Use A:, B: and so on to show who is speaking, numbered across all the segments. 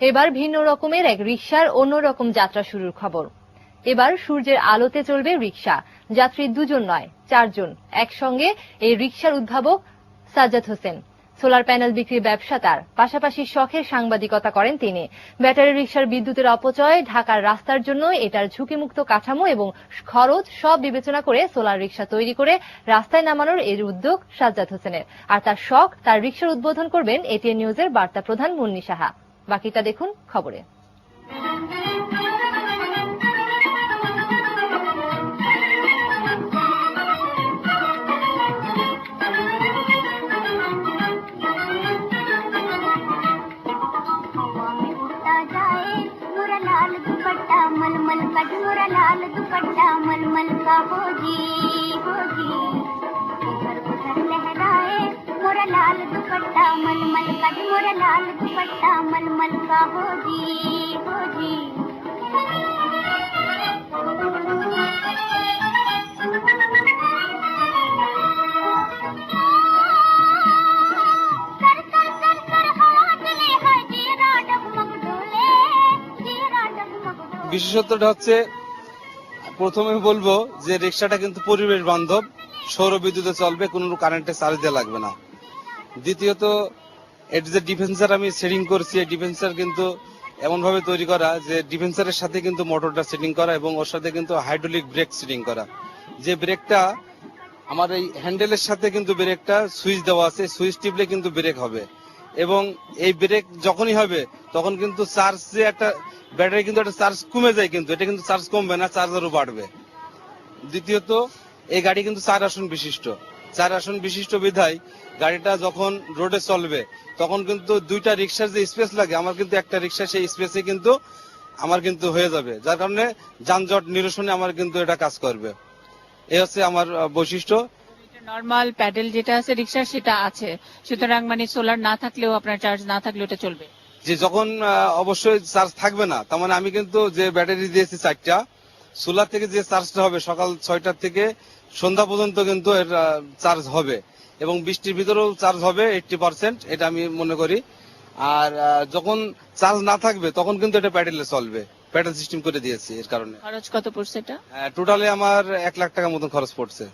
A: এবার ভিন্ন রকমের এক রিক্সার অন্যরকম যাত্রা শুরুর খবর। এবার সূর্যের আলোতে চলবে রিক্সা যাত্রী দুজন নয়, চারজন। একসঙ্গে এই রিক্সার উদ্ভাবক সাজ্জাদ হোসেন। সোলার প্যানেল বিক্রির ব্যবসা তার। পাশাপাশি শখের সাংবাদিকতা করেন তিনি। ব্যাটারি রিক্সার বিদ্যুতের অপচয়, ঢাকার রাস্তার জন্য এটার ঝুঁকিমুক্ত কাঠামো এবং খরচ সব বিবেচনা করে সোলার রিক্সা তৈরি করে রাস্তায় নামানোর এর উদ্যোগ সাজ্জাদ হোসেনের। আর তার শখ, তার রিক্সার উদ্বোধন করবেন এটিএন নিউজের বার্তা প্রধান মুন্নি সাহা। বাকিটা দেখুন খবরে
B: हवा में उड़ता जाए मोरा लाल दुपट्टा मलमल का जो मोरा लाल दुपट्टा मलमल का हो जी हो जी दुपट्टा मलमल का जो मोरा लाल दुपट्टा मलमल का हो जी हो जी कर कर कर कर हवा चले है जीरा डगमग डोले जीरा डगमग डोले
C: বিশেষত্বটা হচ্ছে প্রথমে বলবো যে রিক্সাটা কিন্তু পরিবেশ বান্ধব সৌর বিদ্যুতে চলবে কোনো কারেন্টে চার্জ দেওয়া লাগবে না দ্বিতীয়ত এটি যে ডিফেন্সার আমি সেটিং করছি, এই ডিফেন্সার কিন্তু এমন ভাবে তৈরি করা যে ডিফেন্সারের সাথে কিন্তু মোটরটা সেটিং করা এবং ওর সাথে কিন্তু হাইড্রোলিক ব্রেক সেটিং করা। যে ব্রেকটা আমার এই হ্যান্ডেলের সাথে কিন্তু ব্রেকটা সুইচ দেওয়া আছে সুইচ টিপলে কিন্তু ব্রেক হবে। এবং এই ব্রেক যখনই হবে, তখন কিন্তু চার্জ যে একটা ব্যাটারি কিন্তু একটা চার্জ কমে যায় কিন্তু, এটা কিন্তু চার্জ কমবে না চার্জ আরও বাড়বে। দ্বিতীয়ত, এই গাড়ি কিন্তু চার আসন বিশিষ্ট। চার আসন বিশিষ্ট বিধায় গাড়িটা যখন রোডে চলবে তখন কিন্তু দুইটা রিক্সার যে স্পেস লাগে আমার কিন্তু একটা রিক্সা সেই স্পেসে কিন্তু আমার কিন্তু হয়ে যাবে। যার কারণে যানজট নিরসনে আমার কিন্তু এটা কাজ করবে। এই হচ্ছে আমার বৈশিষ্ট্য।
D: নর্মাল প্যাডেল যেটা আছে রিক্সার সেটা আছে। সুতরাং মানে সোলার না থাকলেও আপনার চার্জ না থাকলেও এটা চলবে।
C: যে যখন অবশ্যই চার্জ থাকবে না তার মানে আমি কিন্তু যে ব্যাটারি দিয়েছি চারটা সোলার থেকে যে চার্জটা হবে সকাল ছয়টার থেকে সন্ধ্যা পর্যন্ত কিন্তু এর চার্জ হবে। এবং বৃষ্টির ভিতরেও চার্জ হবে এইটটি পার্সেন্ট এটা আমি মনে করি। আর যখন চার্জ না থাকবে তখন কিন্তু এটা প্যাডেলে চলবে। প্যাডেল সিস্টেম করে দিয়েছি এর কারণে।
D: খরচ কত পড়ছে এটা?
C: টোটালি আমার এক লাখ টাকার মতন খরচ পড়ছে।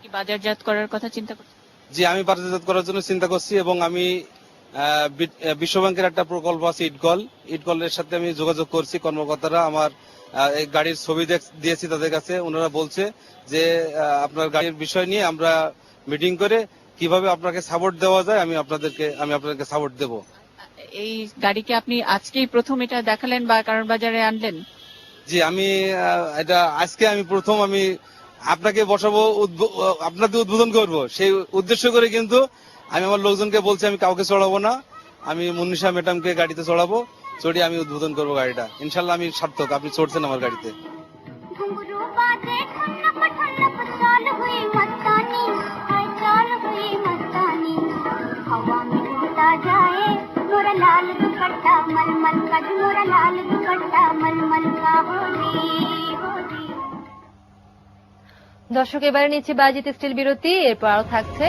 D: কি বাজারজাত করার কথা চিন্তা করছেন
C: জি আমি বাজারজাত করার জন্য চিন্তা করছি এবং আমি বিশ্ব ব্যাংকের একটা প্রকল্প আছে ইটকল ইটকলের সাথে আমি যোগাযোগ করছি কর্মকর্তারা আমার এই গাড়ির ছবি দিয়েছি তাদের কাছে। ওনারা বলছে যে আপনার গাড়ির বিষয় নিয়ে আমরা মিটিং করে কীভাবে আপনাকে সাপোর্ট দেওয়া যায় আমি আপনাদেরকে আমি আপনাদেরকে সাপোর্ট দেবো।
D: এই গাড়িকে আপনি আজকেই প্রথম এটা দেখালেন বা কারণ বাজারে আনলেন?
C: জি আমি আহ, এটা আজকে আমি প্রথম আমি আপনাকে বসাবো আহ, উদ্বোধন করব। সেই উদ্দেশ্য করে কিন্তু আমি আমার লোকজনকে বলছি আমি কাউকে চড়াবো না। আমি মুন্নিশা ম্যাডামকে গাড়িতে চড়াবো চড়িয়ে আমি উদ্বোধন করব গাড়িটা। ইনশাল্লাহ আমি সার্থক আপনি চড়ছেন আমার গাড়িতে।
B: मलमल का जो मोरा लाल दुपट्टा मलमल का होली होली
A: দর্শক এবারে নিচ্ছে বাজিত স্টিল বিরতি এরপর আরো থাকছে